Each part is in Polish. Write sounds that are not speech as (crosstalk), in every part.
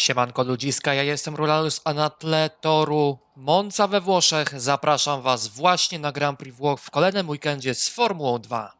Siemanko ludziska, ja jestem Rulalus, a na tle toru Monza we Włoszech zapraszam Was właśnie na Grand Prix Włoch w kolejnym weekendzie z Formułą 2.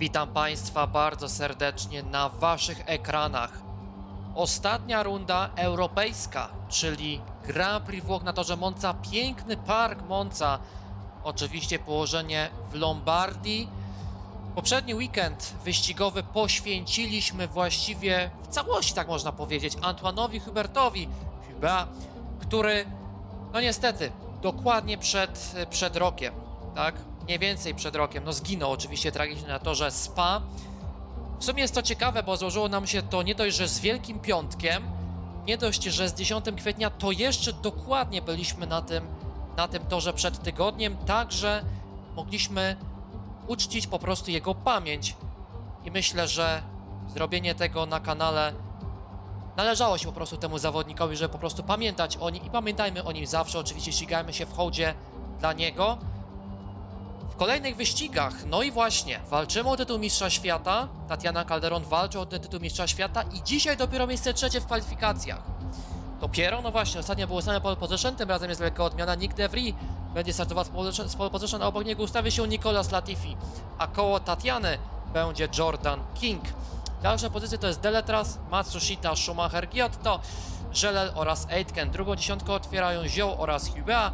Witam Państwa bardzo serdecznie na Waszych ekranach. Ostatnia runda europejska, czyli Grand Prix Włoch na torze Monza. Piękny park Monza. Oczywiście położenie w Lombardii. Poprzedni weekend wyścigowy poświęciliśmy właściwie w całości, tak można powiedzieć, Antoinowi Hubertowi, Hubert, który, no niestety, dokładnie przed, przed rokiem, tak? Mniej więcej przed rokiem, no zginął oczywiście tragicznie na torze Spa. W sumie jest to ciekawe, bo złożyło nam się to nie dość, że z Wielkim Piątkiem, nie dość, że z 10 kwietnia, to jeszcze dokładnie byliśmy na tym, na tym torze przed tygodniem, także mogliśmy uczcić po prostu jego pamięć. I myślę, że zrobienie tego na kanale należało się po prostu temu zawodnikowi, żeby po prostu pamiętać o nim i pamiętajmy o nim zawsze. Oczywiście ścigajmy się w hołdzie dla niego. Kolejnych wyścigach, no i właśnie, walczymy o tytuł Mistrza Świata. Tatiana Calderon walczy o ten tytuł Mistrza Świata i dzisiaj dopiero miejsce trzecie w kwalifikacjach. Dopiero, no właśnie, ostatnio było same pole position, tym razem jest wielka odmiana. Nick DeVry będzie startował z pole position, a obok niego ustawi się Nicolas Latifi, a koło Tatiany będzie Jordan King. Dalsze pozycje to jest Deletras, Matsushita, Schumacher, Giotto, Żelel oraz Aitken. Drugą dziesiątkę otwierają Zioł oraz Hubea,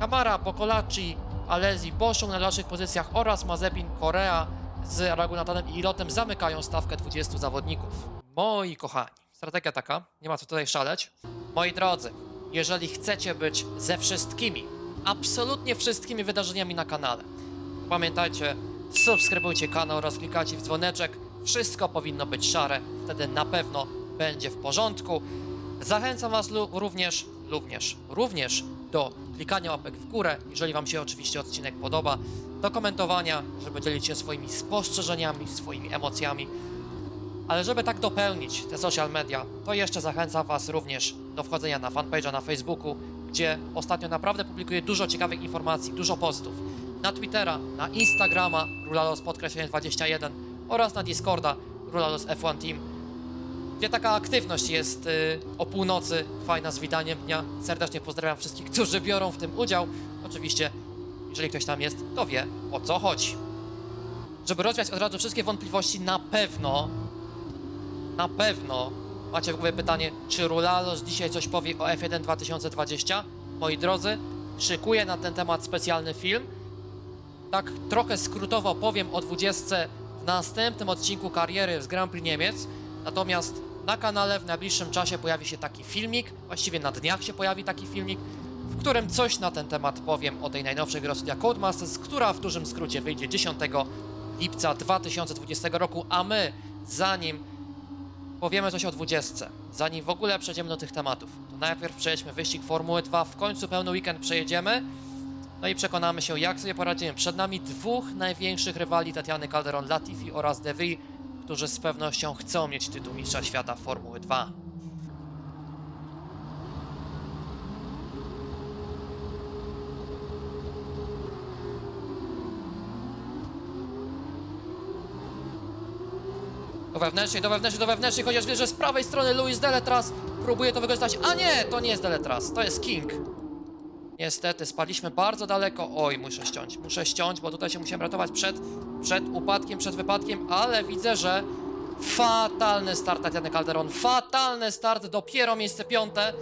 Kamara, Pokolacci, Alezi, Boszą na dalszych pozycjach oraz Mazepin, Korea z Ragunatanem i Ilotem zamykają stawkę 20 zawodników. Moi kochani, strategia taka, nie ma co tutaj szaleć. Moi drodzy, jeżeli chcecie być ze wszystkimi, absolutnie wszystkimi wydarzeniami na kanale, pamiętajcie, subskrybujcie kanał oraz klikajcie w dzwoneczek. Wszystko powinno być szare, wtedy na pewno będzie w porządku. Zachęcam Was również, również, również do klikania łapek w górę, jeżeli Wam się oczywiście odcinek podoba, do komentowania, żeby dzielić się swoimi spostrzeżeniami, swoimi emocjami. Ale żeby tak dopełnić te social media, to jeszcze zachęcam Was również do wchodzenia na fanpage'a na Facebooku, gdzie ostatnio naprawdę publikuję dużo ciekawych informacji, dużo postów. Na Twittera, na Instagrama, Rulalos podkreślenie 21 oraz na Discorda, Rulalos F1 Team, gdzie taka aktywność jest y, o północy, fajna z witaniem dnia. Serdecznie pozdrawiam wszystkich, którzy biorą w tym udział. Oczywiście, jeżeli ktoś tam jest, to wie o co chodzi. Żeby rozwiać od razu wszystkie wątpliwości, na pewno, na pewno macie w głowie pytanie, czy Rulalos dzisiaj coś powie o F1 2020? Moi drodzy, szykuję na ten temat specjalny film. Tak trochę skrótowo powiem o 20 w następnym odcinku kariery z Grand Prix Niemiec. Natomiast na kanale w najbliższym czasie pojawi się taki filmik, właściwie na dniach się pojawi taki filmik, w którym coś na ten temat powiem o tej najnowszej grze studia Codemasters, która w dużym skrócie wyjdzie 10 lipca 2020 roku, a my zanim powiemy coś o 20, zanim w ogóle przejdziemy do tych tematów, to najpierw przejdźmy wyścig Formuły 2, w końcu pełny weekend przejedziemy. No i przekonamy się, jak sobie poradzimy. Przed nami dwóch największych rywali Tatiany Calderon Latifi oraz De Vries, którzy z pewnością chcą mieć tytuł mistrza świata Formuły 2. Do wewnętrznej, do wewnętrznej, do wewnętrznej, chociaż wie, że z prawej strony Luis Deletras próbuje to wykorzystać. A nie, to nie jest Deletras, to jest King. Niestety, spaliśmy bardzo daleko. Oj, muszę ściąć, muszę ściąć, bo tutaj się musiałem ratować przed, przed upadkiem, przed wypadkiem, ale widzę, że fatalny start Tatiany Calderon, fatalny start, dopiero miejsce piąte.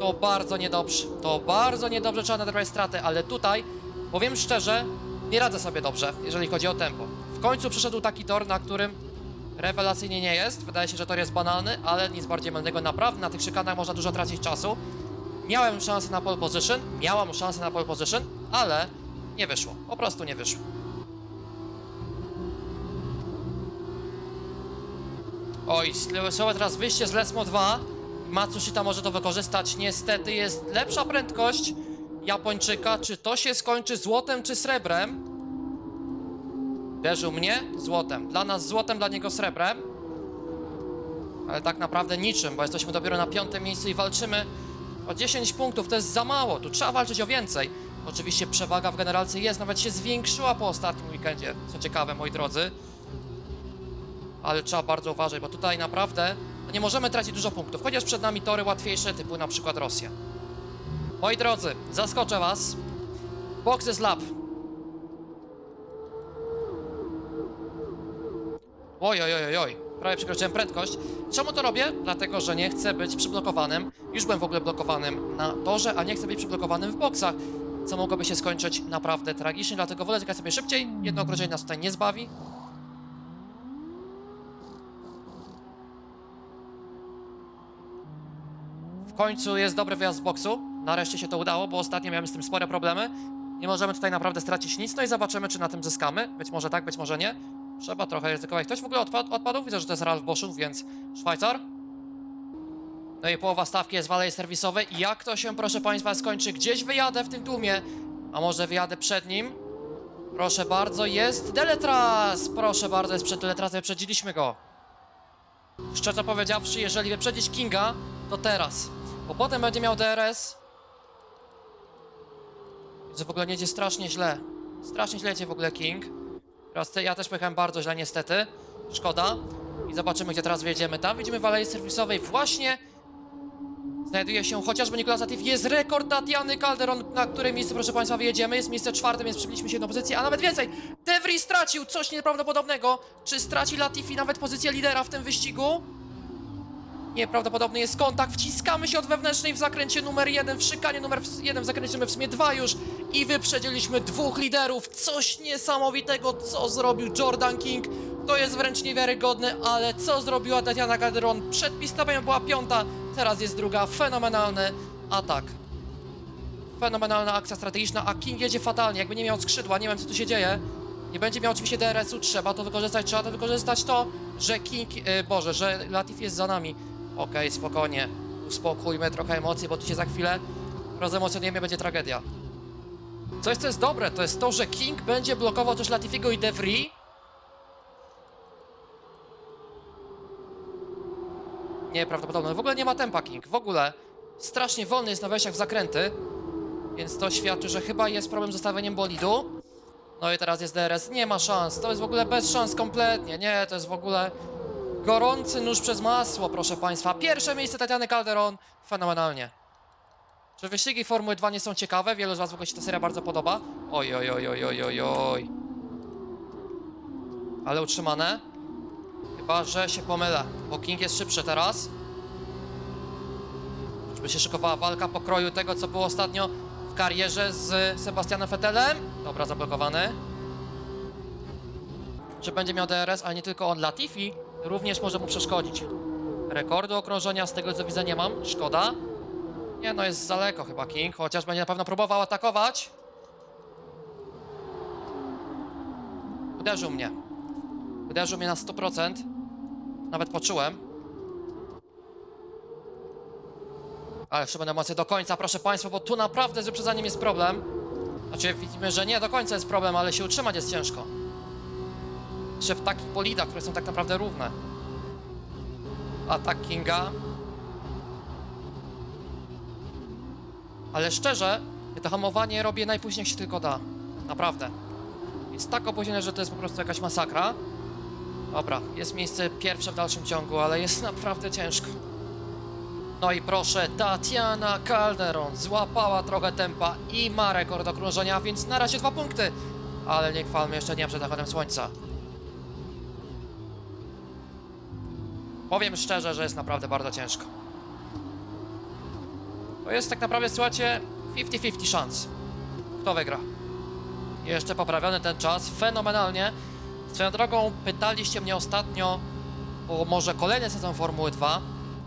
To bardzo niedobrze, to bardzo niedobrze, trzeba nadrabiać straty, ale tutaj, powiem szczerze, nie radzę sobie dobrze, jeżeli chodzi o tempo. W końcu przyszedł taki tor, na którym rewelacyjnie nie jest. Wydaje się, że tor jest banalny, ale nic bardziej mylnego. Naprawdę na tych szykanach można dużo tracić czasu. Miałem szansę na pole position, miałam szansę na pole position, ale nie wyszło. Po prostu nie wyszło. Oj, słyszałem teraz wyjście z Lesmo 2. Matsushita może to wykorzystać. Niestety jest lepsza prędkość Japończyka. Czy to się skończy złotem czy srebrem? Uderzył mnie złotem. Dla nas złotem, dla niego srebrem. Ale tak naprawdę niczym, bo jesteśmy dopiero na piątym miejscu i walczymy o 10 punktów. To jest za mało. Tu trzeba walczyć o więcej. Oczywiście przewaga w generalce jest, nawet się zwiększyła po ostatnim weekendzie. Co ciekawe, moi drodzy. Ale trzeba bardzo uważać, bo tutaj naprawdę nie możemy tracić dużo punktów. Chociaż przed nami tory łatwiejsze, typu na przykład Rosja. Moi drodzy, zaskoczę was. Boxes Lab. Oj, oj, oj, oj, oj. Prawie przekroczyłem prędkość. Czemu to robię? Dlatego, że nie chcę być przyblokowanym. Już byłem w ogóle blokowanym na torze, a nie chcę być przyblokowanym w boksach, co mogłoby się skończyć naprawdę tragicznie, dlatego wolę zjechać sobie szybciej. Jedno okrążenie nas tutaj nie zbawi. W końcu jest dobry wyjazd z boksu. Nareszcie się to udało, bo ostatnio miałem z tym spore problemy. Nie możemy tutaj naprawdę stracić nic, no i zobaczymy, czy na tym zyskamy. Być może tak, być może nie. Trzeba trochę ryzykować. Ktoś w ogóle odpadł? odpadł? Widzę, że to jest Ralf Boschung, więc Szwajcar. No i połowa stawki jest w alei serwisowej. I jak to się, proszę Państwa, skończy? Gdzieś wyjadę w tym tłumie, a może wyjadę przed nim? Proszę bardzo, jest Deletras! Proszę bardzo, jest przed Deletrasem, wyprzedziliśmy go. Szczerze powiedziawszy, jeżeli wyprzedzić Kinga, to teraz. Bo potem będzie miał DRS. Że w ogóle nie idzie strasznie źle. Strasznie źle idzie w ogóle King. Te- ja też pojechałem bardzo źle niestety. Szkoda. I zobaczymy, gdzie teraz wyjedziemy. Tam widzimy w alei serwisowej właśnie znajduje się chociażby Nicolas Latifi. Jest rekord Tatiany Calderon, na której miejsce, proszę Państwa, wyjedziemy. Jest miejsce czwarte, więc przybiliśmy się jedną pozycję, a nawet więcej. De Vries stracił coś nieprawdopodobnego. Czy straci Latifi nawet pozycję lidera w tym wyścigu? Nieprawdopodobny jest kontakt. Wciskamy się od wewnętrznej w zakręcie numer jeden, w szykanie numer jeden, w zakręcie numer w sumie dwa już i wyprzedziliśmy dwóch liderów. Coś niesamowitego, co zrobił Jordan King. To jest wręcz niewiarygodne, ale co zrobiła Tatiana Calderon? Przed pistopem była piąta, teraz jest druga. Fenomenalny atak. Fenomenalna akcja strategiczna, a King jedzie fatalnie. Jakby nie miał skrzydła, nie wiem co tu się dzieje. Nie będzie miał oczywiście DRS-u, trzeba to wykorzystać, trzeba to wykorzystać to, że King, e, Boże, że Latif jest za nami. Okej, spokojnie, uspokójmy trochę emocji, bo tu się za chwilę rozemocjonujemy, będzie tragedia. Coś, co jest dobre, to jest to, że King będzie blokował też Latifiego i De Vries. Nieprawdopodobne. W ogóle nie ma tempa King, w ogóle. Strasznie wolny jest na wejściach w zakręty, więc to świadczy, że chyba jest problem z ustawieniem bolidu. No i teraz jest DRS. Nie ma szans. To jest w ogóle bez szans kompletnie. Nie, to jest w ogóle gorący nóż przez masło, proszę Państwa. Pierwsze miejsce Tatiany Calderon. Fenomenalnie. Czy wyścigi Formuły 2 nie są ciekawe? Wielu z Was w ogóle się ta seria bardzo podoba. Oj, oj, oj, oj, oj, oj, oj. Ale utrzymane. Chyba, że się pomylę, bo King jest szybszy teraz. Żeby się szykowała walka pokroju tego, co było ostatnio w karierze z Sebastianem Vettelem. Dobra, zablokowany. Że będzie miał DRS, ale nie tylko on. Latifi również może mu przeszkodzić. Rekordu okrążenia z tego co widzę nie mam. Szkoda. Nie no, jest za daleko chyba King, chociaż będzie na pewno próbował atakować. Uderzył mnie. Uderzył mnie na 100%. Nawet poczułem. Ale będę emocje do końca, proszę Państwa, bo tu naprawdę z wyprzedzaniem jest problem. Znaczy widzimy, że nie do końca jest problem, ale się utrzymać jest ciężko. Jeszcze w takich które są tak naprawdę równe. Atak Kinga. Ale szczerze, to hamowanie robię najpóźniej jak się tylko da. Naprawdę. Jest tak opóźnione, że to jest po prostu jakaś masakra. Dobra, jest miejsce pierwsze w dalszym ciągu, ale jest (laughs) naprawdę ciężko. No i proszę, Tatiana Calderon złapała trochę tempa i ma rekord okrążenia, więc na razie dwa punkty. Ale nie chwalmy jeszcze nie przed zachodem słońca. Powiem szczerze, że jest naprawdę bardzo ciężko. To jest tak naprawdę, słuchajcie, 50-50 szans. Kto wygra? Jeszcze poprawiony ten czas, fenomenalnie. Swoją drogą, pytaliście mnie ostatnio o może kolejny sezon Formuły 2.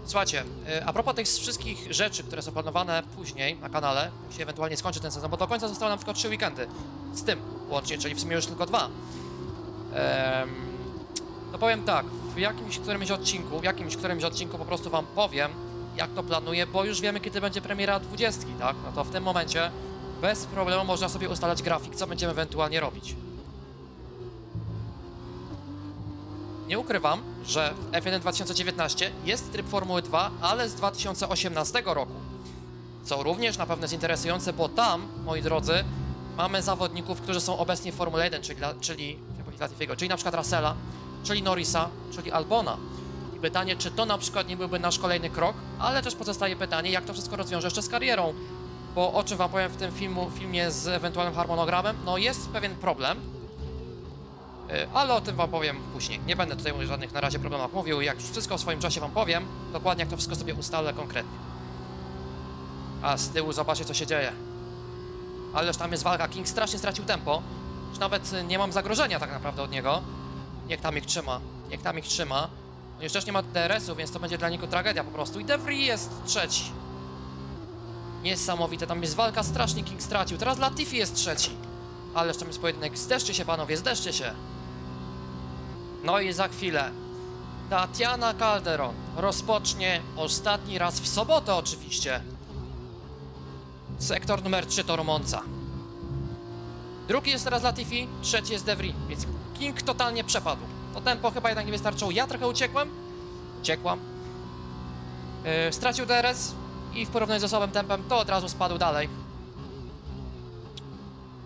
Słuchajcie, y, a propos tych wszystkich rzeczy, które są planowane później na kanale, się ewentualnie skończy ten sezon, bo do końca zostały nam tylko trzy weekendy. Z tym łącznie, czyli w sumie już tylko dwa. Em, to powiem tak, w jakimś którymś odcinku, w jakimś którymś odcinku po prostu wam powiem, jak to planuję, bo już wiemy, kiedy będzie premiera 20, tak? No to w tym momencie bez problemu można sobie ustalać grafik, co będziemy ewentualnie robić. Nie ukrywam, że w F1 2019 jest tryb Formuły 2, ale z 2018 roku. Co również na pewno jest interesujące, bo tam, moi drodzy, mamy zawodników, którzy są obecnie w Formule 1, czyli, czyli, Latifiego, czyli na przykład Russella, czyli Norrisa, czyli Albona. I pytanie, czy to na przykład nie byłby nasz kolejny krok, ale też pozostaje pytanie, jak to wszystko rozwiąże jeszcze z karierą. Bo o czym wam powiem w tym filmu, filmie z ewentualnym harmonogramem, no jest pewien problem, Y, ale o tym wam powiem później. Nie będę tutaj o żadnych na razie problemach mówił. Jak już wszystko w swoim czasie wam powiem, dokładnie jak to wszystko sobie ustalę konkretnie. A z tyłu zobaczcie co się dzieje. Ależ tam jest walka. King strasznie stracił tempo. Już nawet y, nie mam zagrożenia tak naprawdę od niego. Niech tam ich trzyma. Niech tam ich trzyma. No jeszcze też nie ma DRS-u, więc to będzie dla niego tragedia po prostu. I De Vries jest trzeci. Niesamowite, tam jest walka, strasznie King stracił. Teraz Latifi jest trzeci. Ależ tam jest pojedynek. Zdeszcie się panowie, zdeszcie się. No i za chwilę Tatiana Calderon rozpocznie ostatni raz w sobotę oczywiście. Sektor numer 3 to Romonca. Drugi jest teraz Latifi, trzeci jest Devry, więc King totalnie przepadł. To tempo chyba jednak nie wystarczyło. Ja trochę uciekłem. Uciekłam. Yy, stracił DRS i w porównaniu z osobem tempem to od razu spadł dalej.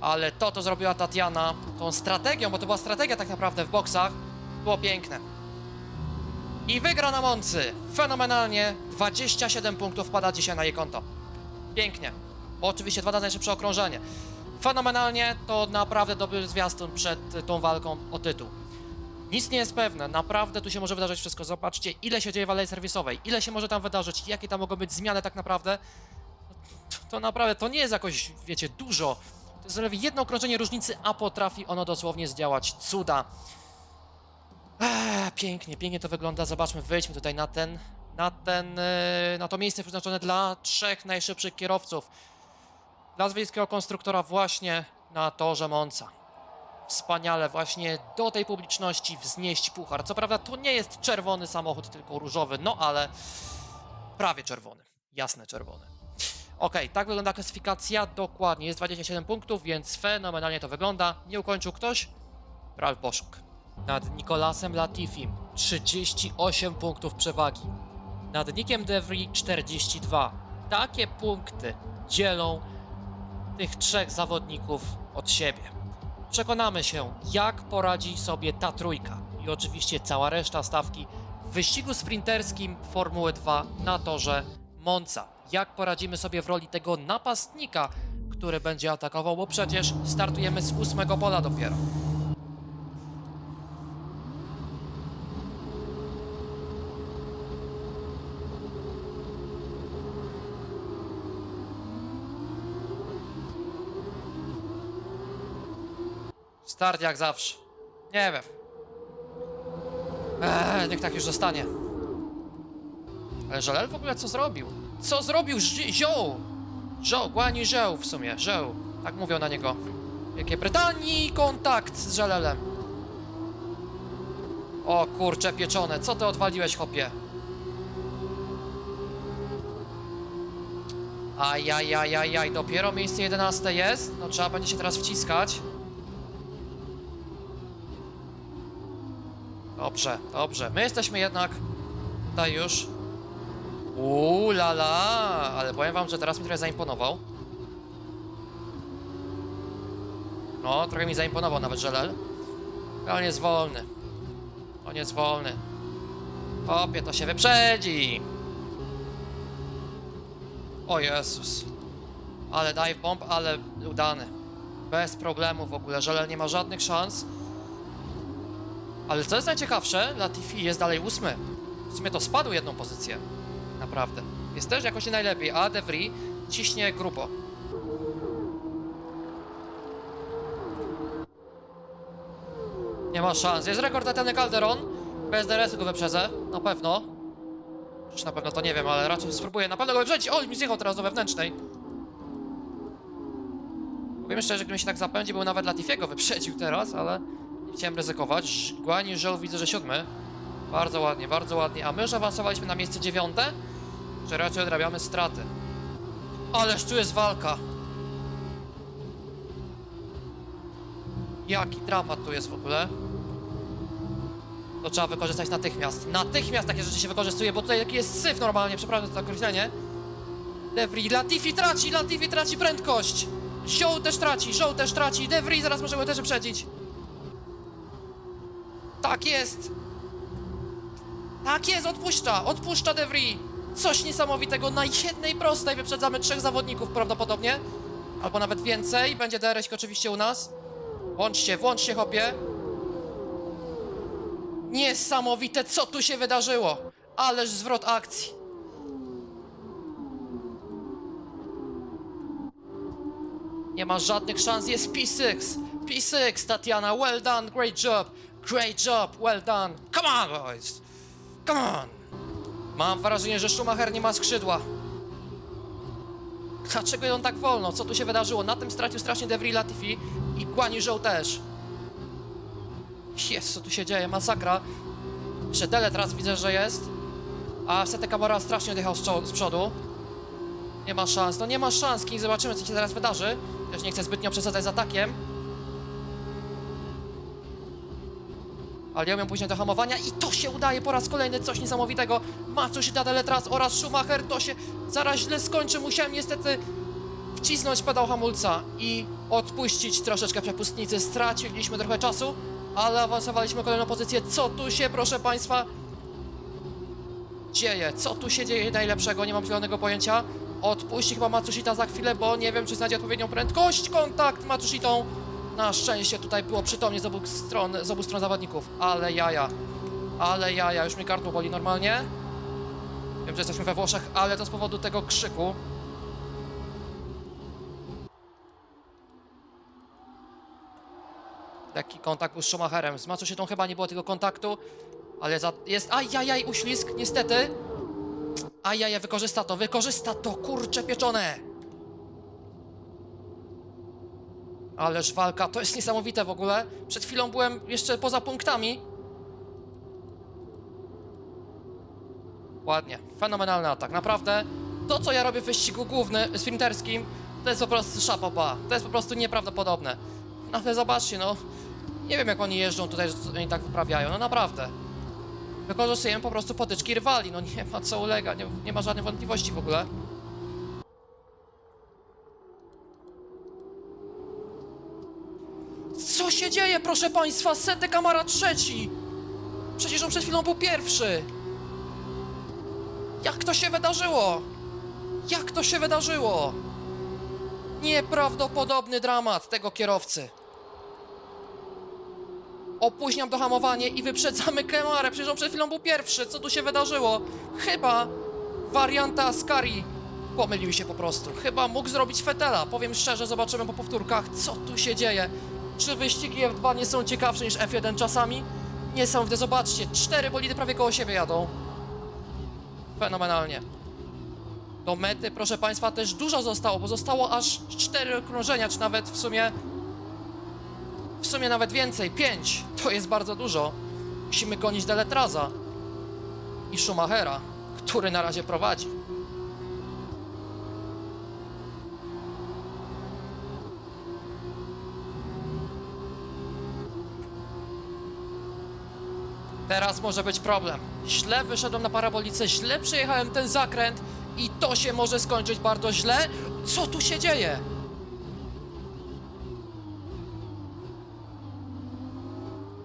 Ale to, co zrobiła Tatiana, tą strategią, bo to była strategia tak naprawdę w boksach, było piękne. I wygra na Moncy. Fenomenalnie. 27 punktów wpada dzisiaj na jej konto. Pięknie. Bo oczywiście dwa razy najszybsze okrążenie. Fenomenalnie to naprawdę dobry zwiastun przed y, tą walką o tytuł. Nic nie jest pewne, naprawdę tu się może wydarzyć wszystko. Zobaczcie, ile się dzieje w alei serwisowej, ile się może tam wydarzyć, jakie tam mogą być zmiany tak naprawdę. To naprawdę, to nie jest jakoś, wiecie, dużo. To jest zaledwie jedno okrążenie różnicy, a potrafi ono dosłownie zdziałać cuda. Eee, pięknie, pięknie to wygląda. Zobaczmy, wejdźmy tutaj na ten, na ten, yy, na to miejsce przeznaczone dla trzech najszybszych kierowców. Dla konstruktora właśnie na torze Monca. Wspaniale właśnie do tej publiczności wznieść puchar. Co prawda to nie jest czerwony samochód, tylko różowy, no ale prawie czerwony. Jasne czerwony. Okej, tak wygląda klasyfikacja. Dokładnie, jest 27 punktów, więc fenomenalnie to wygląda. Nie ukończył ktoś? Ralf Boszuk. Nad Nikolasem Latifim 38 punktów przewagi. Nad Nikiem Devry 42. Takie punkty dzielą tych trzech zawodników od siebie. Przekonamy się, jak poradzi sobie ta trójka i oczywiście cała reszta stawki w wyścigu sprinterskim Formuły 2 na torze Monza. Jak poradzimy sobie w roli tego napastnika, który będzie atakował, bo przecież startujemy z ósmego pola dopiero. Start jak zawsze. Nie wiem. Eee, niech tak już zostanie. Ale Żelel w ogóle co zrobił? Co zrobił Zi- Zioł? Zioł, Guan Yu Zhou w sumie, Zhou. Tak mówią na niego. Wielkiej Brytanii kontakt z Żelelem. O kurcze pieczone, co ty odwaliłeś, chopie? Ajajajajaj, dopiero miejsce 11 jest? No trzeba będzie się teraz wciskać. Dobrze, dobrze. My jesteśmy jednak tutaj już. Uuu, la la, ale powiem wam, że teraz mi trochę zaimponował. No, trochę mi zaimponował nawet Żelel. On jest wolny. On jest wolny. Opie, to się wyprzedzi. O Jezus. Ale dive bomb, ale udany. Bez problemu w ogóle. Żelel nie ma żadnych szans. Ale co jest najciekawsze, Latifi jest dalej ósmy. W sumie to spadł jedną pozycję. Naprawdę. Jest też jakoś nie najlepiej, a De Vries ciśnie grubo. Nie ma szans. Jest rekord Etany Calderon. Bez DRS-u go wyprzedzę. Na pewno. Czy na pewno to nie wiem, ale raczej spróbuję na pewno go wyprzedzić. O, mi zjechał teraz do wewnętrznej. Powiem szczerze, gdybym się tak zapędził, był nawet Latifiego wyprzedził teraz, ale chciałem ryzykować. Guani Żel widzę, że siódmy. Bardzo ładnie, bardzo ładnie. A my już awansowaliśmy na miejsce dziewiąte, że raczej odrabiamy straty. Ależ tu jest walka. Jaki dramat tu jest w ogóle. To trzeba wykorzystać natychmiast. Natychmiast takie rzeczy się wykorzystuje, bo tutaj taki jest syf normalnie, przepraszam za określenie. Devry, Latifi traci, Latifi traci prędkość. Zioł też traci, Zioł też traci, Devry zaraz możemy też wyprzedzić. Tak jest. Tak jest, odpuszcza, odpuszcza Devry. Coś niesamowitego, na jednej prostej wyprzedzamy trzech zawodników prawdopodobnie. Albo nawet więcej, będzie DRS oczywiście u nas. Włącz się, włącz się, hopie. Niesamowite, co tu się wydarzyło. Ależ zwrot akcji. Nie ma żadnych szans, jest P6. P6, Tatiana, well done, great job. Great job, well done. Come on, boys. Come on. Mam wrażenie, że Schumacher nie ma skrzydła. Dlaczego on tak wolno? Co tu się wydarzyło? Na tym stracił strasznie Devry Latifi i Guani Zhou też. Jest, co tu się dzieje? Masakra. Jeszcze Dele teraz widzę, że jest. A Sete Kamara strasznie odjechał z przodu. Nie ma szans. No nie ma szans, King. Zobaczymy, co się teraz wydarzy. Też nie chcę zbytnio przesadzać z atakiem. Ale ja umiem później do hamowania i to się udaje po raz kolejny, coś niesamowitego. Matsushita Deletras oraz Schumacher, to się zaraz źle skończy. Musiałem niestety wcisnąć pedał hamulca i odpuścić troszeczkę przepustnicy. Straciliśmy trochę czasu, ale awansowaliśmy kolejną pozycję. Co tu się, proszę Państwa, dzieje? Co tu się dzieje najlepszego? Nie mam zielonego pojęcia. Odpuści chyba Matsushita za chwilę, bo nie wiem, czy znajdzie odpowiednią prędkość. Kontakt Matsushitą. Na szczęście tutaj było przytomnie z obu stron, z obu stron zawodników. Ale jaja. Ale jaja. Już mi gardło boli normalnie. Wiem, że jesteśmy we Włoszech, ale to z powodu tego krzyku. Taki kontakt był z Schumacherem. Z Matsushitą chyba nie było tego kontaktu, ale za, jest... Ajajaj, uślizg, niestety. Ajajaj, wykorzysta to, wykorzysta to, kurcze pieczone. Ależ walka, to jest niesamowite w ogóle. Przed chwilą byłem jeszcze poza punktami. Ładnie, fenomenalny atak, naprawdę. To, co ja robię w wyścigu głównym, sprinterskim, to jest po prostu szapoba. To jest po prostu nieprawdopodobne. No ale zobaczcie, no. Nie wiem, jak oni jeżdżą tutaj, że oni tak wyprawiają, no naprawdę. Wykorzystujemy po prostu potyczki rywali, no nie ma co ulega, nie, nie ma żadnych wątpliwości w ogóle. Proszę państwa? Sete Kamara trzeci! Przecież on przed chwilą był pierwszy! Jak to się wydarzyło? Jak to się wydarzyło? Nieprawdopodobny dramat tego kierowcy. Opóźniam to hamowanie i wyprzedzamy Kemarę. Przecież on przed chwilą był pierwszy. Co tu się wydarzyło? Chyba warianta Ascari pomylił się po prostu. Chyba mógł zrobić Fetela. Powiem szczerze, zobaczymy po powtórkach, co tu się dzieje. Czy wyścigi F2 nie są ciekawsze niż F1 czasami? Niesamowite, zobaczcie. Cztery bolidy prawie koło siebie jadą. Fenomenalnie. Do mety, proszę Państwa, też dużo zostało, bo zostało aż cztery okrążenia, czy nawet w sumie w sumie nawet więcej, pięć. To jest bardzo dużo. Musimy gonić Deletraza i Schumachera, który na razie prowadzi. Teraz może być problem. Źle wyszedłem na parabolice, źle przejechałem ten zakręt i to się może skończyć bardzo źle. Co tu się dzieje?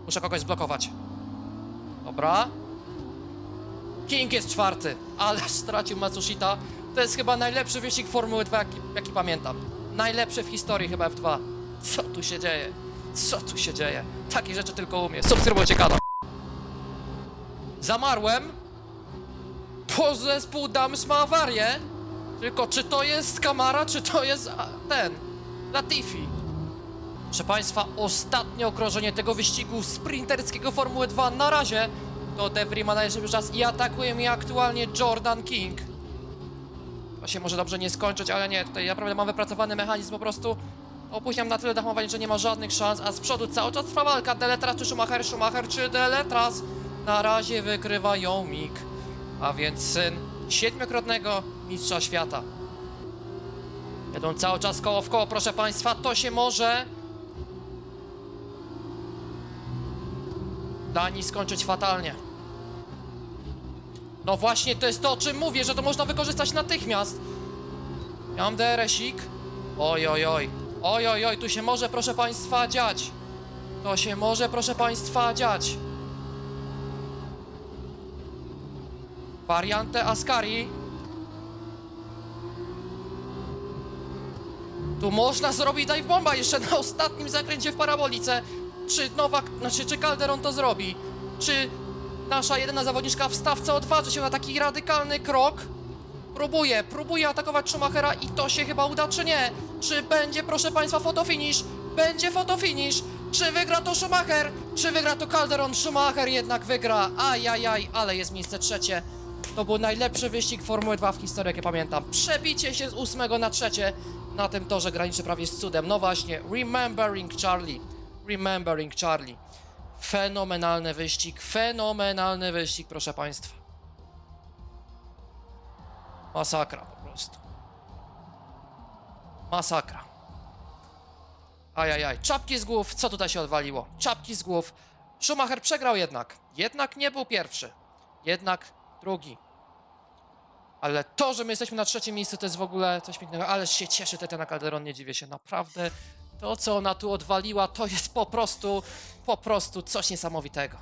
Muszę kogoś zblokować. Dobra. King jest czwarty, ale (laughs) stracił Matsushita. To jest chyba najlepszy wyścig Formuły 2, jaki, jaki pamiętam. Najlepszy w historii chyba F2. Co tu się dzieje? Co tu się dzieje? Takie rzeczy tylko umie. Subskrybujcie kanał. Zamarłem, bo zespół Dams ma awarię. Tylko czy to jest Kamara, czy to jest ten, Latifi? Proszę Państwa, ostatnie okrążenie tego wyścigu sprinterskiego Formuły 2 na razie to De Vries ma najlepszy czas i atakuje mnie aktualnie Jordan King. To się może dobrze nie skończyć, ale nie, tutaj naprawdę mam wypracowany mechanizm, po prostu opóźniam na tyle dachowanie, że nie ma żadnych szans, a z przodu cały czas trwa walka, Deletras czy Schumacher, Schumacher czy Deletras. Na razie wykrywa ją Mik, a więc syn siedmiokrotnego mistrza świata. Jedą cały czas koło w koło, proszę Państwa, to się może dla nich skończyć fatalnie. No właśnie, to jest to, o czym mówię, że to można wykorzystać natychmiast. Ja mam DRS-ik. Oj, oj, oj. Oj, oj, oj, tu się może, proszę Państwa, dziać. To się może, proszę Państwa, dziać. Wariantę Ascari. Tu można zrobić dive bomba jeszcze na ostatnim zakręcie w parabolice. Czy Nowak, znaczy czy Calderon to zrobi? Czy nasza jedyna zawodniczka w stawce odważy się na taki radykalny krok? Próbuje, próbuje atakować Schumachera i to się chyba uda, czy nie? Czy będzie, proszę Państwa, fotofinish? Będzie fotofinish! Czy wygra to Schumacher? Czy wygra to Calderon? Schumacher jednak wygra. Ajajaj, ale jest miejsce trzecie. To był najlepszy wyścig Formuły 2 w historii, jakie pamiętam. Przebicie się z ósmego na trzecie na tym torze graniczy prawie z cudem. No właśnie, Remembering Charlie. Remembering Charlie. Fenomenalny wyścig, fenomenalny wyścig, proszę Państwa. Masakra po prostu. Masakra. Ajajaj, czapki z głów, co tutaj się odwaliło? Czapki z głów. Schumacher przegrał jednak. Jednak nie był pierwszy. Jednak drugi. Ale to, że my jesteśmy na trzecim miejscu, to jest w ogóle coś pięknego. Ależ się cieszy Tetena Calderon, nie dziwię się. Naprawdę to, co ona tu odwaliła, to jest po prostu, po prostu coś niesamowitego.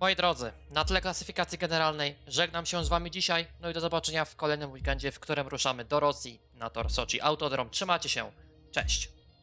Moi drodzy, na tle klasyfikacji generalnej żegnam się z wami dzisiaj. No i do zobaczenia w kolejnym weekendzie, w którym ruszamy do Rosji na tor Sochi Autodrom. Trzymajcie się. Cześć.